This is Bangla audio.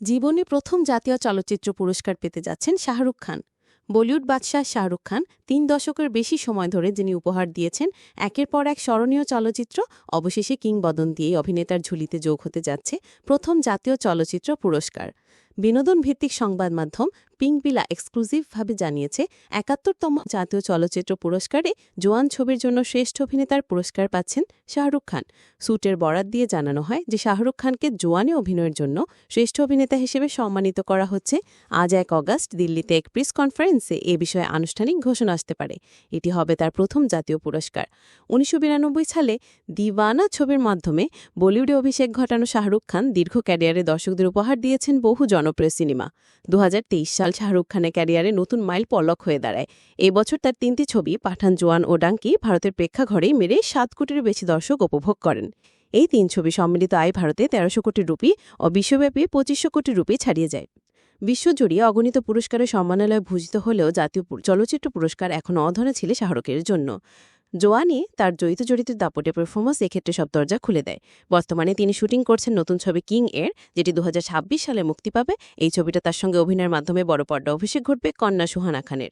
জীবনে প্রথম জাতীয় চলচ্চিত্র পুরস্কার পেতে যাচ্ছেন শাহরুখ খান। বলিউড বাদশাহ শাহরুখ খান তিন দশকের বেশি সময় ধরে যিনি উপহার দিয়েছেন একের পর এক স্মরণীয় চলচ্চিত্র, অবশেষে কিংবদন্তি অভিনেতার ঝুলিতে যোগ হতে যাচ্ছে প্রথম জাতীয় চলচ্চিত্র পুরস্কার। বিনোদন ভিত্তিক সংবাদ মাধ্যম পিংপিলা এক্সক্লুসিভভাবে জানিয়েছে, একাত্তরতম জাতীয় চলচ্চিত্র পুরস্কারে জোয়ান ছবির জন্য শ্রেষ্ঠ অভিনেতার পুরস্কার পাচ্ছেন শাহরুখ খান। স্যুটের বরাত দিয়ে জানানো হয় যে শাহরুখ খানকে জোয়ানে অভিনয়ের জন্য শ্রেষ্ঠ অভিনেতা হিসেবে সম্মানিত করা হচ্ছে। আজ এক অগাস্ট দিল্লিতে এক প্রেস কনফারেন্সে এ বিষয়ে আনুষ্ঠানিক ঘোষণা আসতে পারে। এটি হবে তার প্রথম জাতীয় পুরস্কার। উনিশশো বিরানব্বই সালে দিওয়ানা ছবির মাধ্যমে বলিউডে অভিষেক ঘটানো শাহরুখ খান দীর্ঘ ক্যারিয়ারে দর্শকদের উপহার দিয়েছেন বহু জনপ্রিয় সিনেমা। দুহাজার তেইশ সাল শাহরুখ খানের ক্যারিয়ারে নতুন মাইল পলক হয়ে দাঁড়ায়। এই বছর তার তিনটি ছবি, পাঠান জোয়ান ও ডাঙ্কি, ভারতের প্রেক্ষাঘরেই মেরে সাত কোটির বেশি দর্শক উপভোগ করেন। এই তিন ছবি সম্মিলিত আয় ভারতে তেরোশো কোটি রুপি ও বিশ্বব্যাপী পঁচিশশো কোটি রুপি ছাড়িয়ে যায়। বিশ্বজুড়ে অগণিত পুরস্কারের সম্মানালয়ে ভূষিত হলেও জাতীয় চলচ্চিত্র পুরস্কার এখনও অধরা ছিল শাহরুখের জন্য। জোয়ানে তার জড়িত জড়িত দাপটে পারফরমেন্স এক্ষেত্রে সব দরজা খুলে দেয়। বর্তমানে তিনি শুটিং করছেন নতুন ছবি কিং এর, যেটি দু হাজার ছাব্বিশ সালে মুক্তি পাবে। এই ছবিটা তার সঙ্গে অভিনয়ের মাধ্যমে বড় পর্দা অভিষেক ঘটবে কন্যা সুহানা খানের।